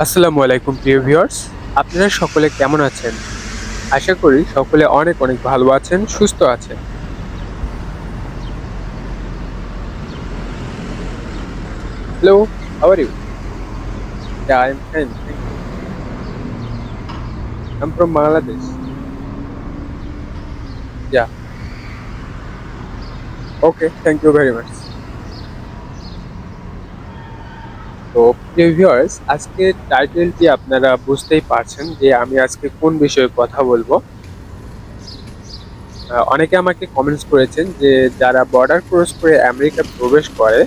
আসসালামু আলাইকুম প্রিয় ভিউয়ার্স আপনারা সকলে কেমন আছেন আশা করি সকলে অনেক অনেক ভালো আছেন সুস্থ আছেন hello are you fine. Thank you. I'm from Bangladesh. Yeah. Okay, thank you very তো ভিউয়ার্স আজকে টাইটেলটি আপনারা বুঝতেই পারছেন যে আমি আজকে কোন বিষয়ে কথা বলব। অনেকে আমাকে কমেন্টস করেছেন যে যারা বর্ডার ক্রস করে আমেরিকা প্রবেশ করে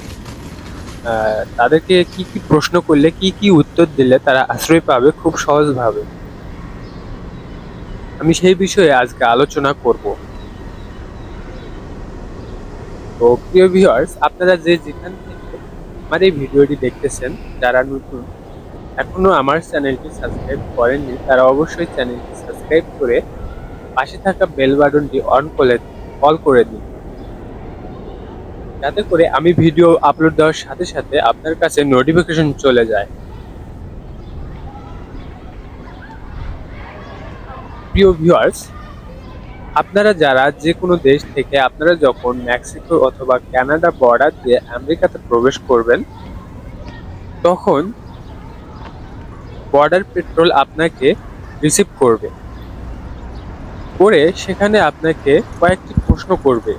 তাদেরকে কি কি প্রশ্ন করলে, কি কি উত্তর দিলে তারা আশ্রয় পাবে খুব সহজভাবে। আমি সেই বিষয়ে আজকে আলোচনা করব। তো প্রিয় ভিউয়ার্স আপনারা যে যেখান আমার এই ভিডিওটি দেখতেছেন যারা নতুন, এখনও আমার চ্যানেলটি সাবস্ক্রাইব করেননি, তারা অবশ্যই চ্যানেলটি সাবস্ক্রাইব করে পাশে থাকা বেল বাটনটি অন করে অল করে দিন। যাতে করে আমি ভিডিও আপলোড দেওয়ার সাথে সাথে আপনার কাছে নোটিফিকেশন চলে যায়। প্রিয় ভিউয়ার্স আপনারা যারা যে কোনো দেশ থেকে আপনারা যখন মেক্সিকো অথবা কানাডা বর্ডার দিয়ে আমেরিকাতে প্রবেশ করবেন, তখন বর্ডার পেট্রোল আপনাকে রিসিভ করবে। করে সেখানে আপনাকে কয়েকটি প্রশ্ন করবে।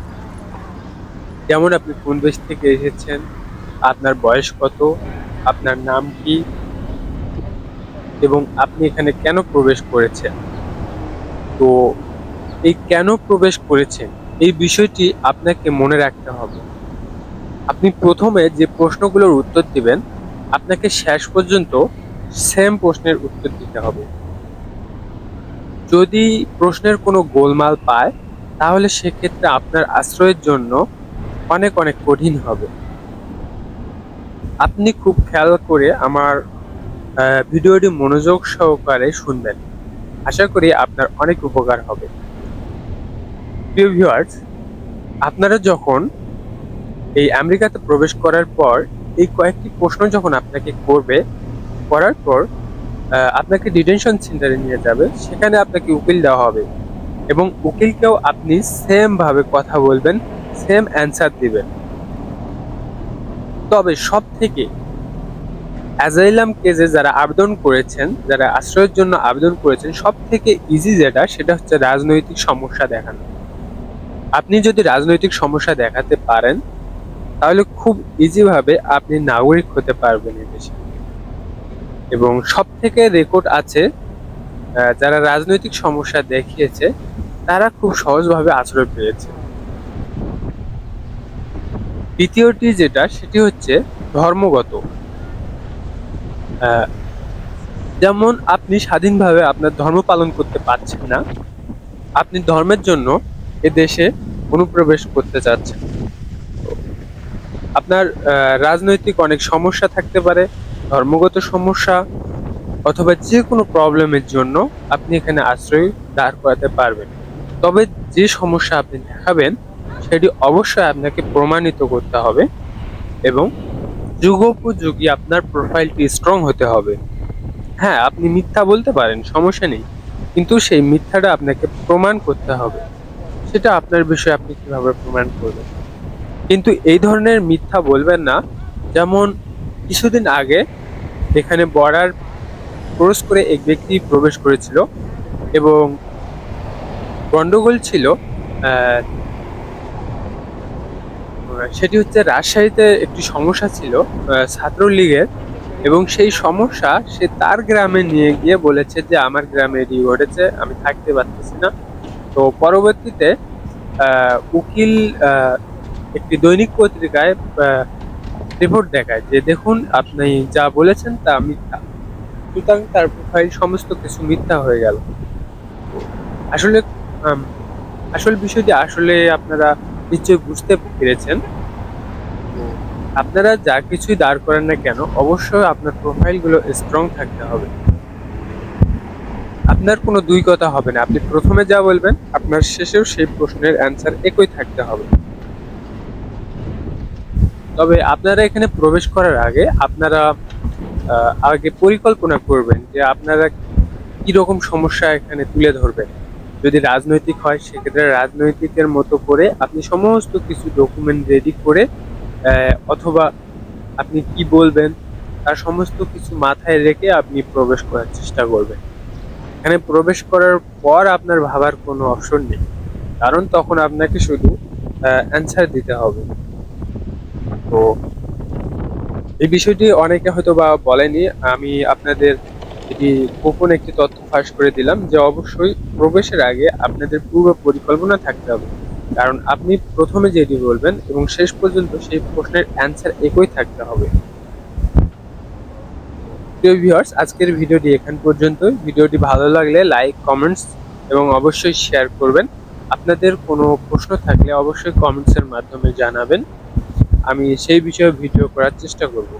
যেমন আপনি কোন দেশ থেকে এসেছেন, আপনার বয়স কত, আপনার নাম কি, এবং আপনি এখানে কেন প্রবেশ করেছেন? তো এই কেন প্রবেশ করেছেন এই বিষয়টি আপনাকে মনে রাখতে হবে। আপনি প্রথমে যে প্রশ্নগুলোর উত্তর দিবেন, আপনাকে শেষ পর্যন্ত সেম প্রশ্নের উত্তর দিতে হবে। যদি প্রশ্নের কোনো গোলমাল পায়, তাহলে সেক্ষেত্রে আপনার আশ্রয়ের জন্য অনেক অনেক কঠিন হবে। আপনি খুব খেয়াল করে আমার ভিডিওটি মনোযোগ সহকারে শুনবেন। আশা করি আপনার অনেক উপকার হবে। প্রিয় ভিউয়ার্স আপনারা যখন এই আমেরিকাতে প্রবেশ করার পর এই কয়েকটি প্রশ্ন যখন আপনাকে করবে, করার পর আপনাকে ডিটেনশন সেন্টারে নিয়ে যাবে। সেখানে আপনাকে উকিল দেওয়া হবে এবং উকিলকেও আপনি সেম ভাবে কথা বলবেন সেম অ্যান্সার দিবেন। তবে সব থেকে অ্যাজাইলাম কেজে যারা আবেদন করেছেন, যারা আশ্রয়ের জন্য আবেদন করেছেন সব থেকে ইজি যেটা, সেটা হচ্ছে রাজনৈতিক সমস্যা দেখানো। আপনি যদি রাজনৈতিক সমস্যা দেখাতে পারেন, তাহলে খুব ইজিভাবে আপনি নাগরিক হতে পারবেন দেশে। এবং সব থেকে রেকর্ড আছে যারা রাজনৈতিক সমস্যা দেখিয়েছে, তারা খুব সহজভাবে আশ্রয় পেয়েছে। দ্বিতীয়টি যেটা, সেটি হচ্ছে ধর্মগত। যেমন আপনি স্বাধীনভাবে আপনার ধর্ম পালন করতে পারছেন না, আপনি ধর্মের জন্য এ দেশে অনুপ্রবেশ করতে চাচ্ছেন। আপনার রাজনৈতিক অনেক সমস্যা থাকতে পারে, ধর্মগত সমস্যা অথবা যে কোনো প্রবলেমের জন্য আপনি এখানে আশ্রয় দাঁড় করাতে পারবেন। তবে যে সমস্যা আপনি দেখাবেন, সেটি অবশ্যই আপনাকে প্রমাণিত করতে হবে এবং যুগোপযোগী আপনার প্রোফাইলটি স্ট্রং হতে হবে। হ্যাঁ আপনি মিথ্যা বলতে পারেন, সমস্যা নেই। কিন্তু সেই মিথ্যাটা আপনাকে প্রমাণ করতে হবে। সেটা আপনার বিষয়ে আপনি কীভাবে প্রমাণ করবেন? কিন্তু এই ধরনের মিথ্যা বলবেন না। যেমন কিছুদিন আগে এখানে বর্ডার ক্রস করে এক ব্যক্তি প্রবেশ করেছিল এবং গন্ডগোল ছিল সেটি হচ্ছে রাজশাহীতে একটি সমস্যা ছিল ছাত্রলীগের এবং সেই সমস্যা সে তার গ্রামে নিয়ে গিয়ে বলেছে যে, আমার গ্রামে এটি ঘটেছে, আমি থাকতে পারতেছি না। তো পরবর্তীতে উকিল একটি দৈনিক পত্রিকায় রিপোর্ট দেখায় যে দেখুন, আপনি যা বলেছেন তা মিথ্যা। সুতরাং তার প্রোফাইল সমস্ত কিছু মিথ্যা হয়ে গেল। আসলে আসল বিষয়টি আসলে আপনারা নিশ্চয়ই বুঝতে পেরেছেন। আপনারা যা কিছুই দাঁড় করেন না কেন, অবশ্যই আপনার প্রোফাইলগুলো স্ট্রং থাকতে হবে। আপনার কোনো দুই কথা হবে না। আপনি প্রথমে যা বলবেন, আপনার শেষেও সেই প্রশ্নের অ্যান্সার একই থাকতে হবে। তবে আপনারা এখানে প্রবেশ করার আগে আপনারা আগে পরিকল্পনা করবেন যে আপনারা কীরকম সমস্যা এখানে তুলে ধরবেন। যদি রাজনৈতিক হয়, সেক্ষেত্রে রাজনৈতিকের মতো করে আপনি সমস্ত কিছু ডকুমেন্ট রেডি করে অথবা আপনি কি বলবেন, তার সমস্ত কিছু মাথায় রেখে আপনি প্রবেশ করার চেষ্টা করবেন। এখানে প্রবেশ করার পর আপনার ভাবার কোনো অপশন নেই। কারণ তখন আপনাকে শুধু অ্যান্সার দিতে হবে। তো এই বিষয়টি অনেকে হয়তো বা বলেনি। আমি আপনাদের এটি গোপন একটি তথ্য ফাঁস করে দিলাম যে অবশ্যই প্রবেশের আগে আপনাদের পূর্ব পরিকল্পনা থাকতে হবে। কারণ আপনি প্রথমে যেটি বলবেন এবং শেষ পর্যন্ত সেই প্রশ্নের অ্যান্সার একই থাকতে হবে। প্রিয় ভিউয়ার্স আজকের ভিডিওটি এখান পর্যন্ত ভিডিওটি ভালো লাগলে লাইক কমেন্টস এবং অবশ্যই শেয়ার করবেন। আপনাদের কোনো প্রশ্ন থাকলে অবশ্যই কমেন্টসের মাধ্যমে জানাবেন। আমি সেই বিষয়ে ভিডিও করার চেষ্টা করব।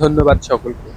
ধন্যবাদ সকলকে।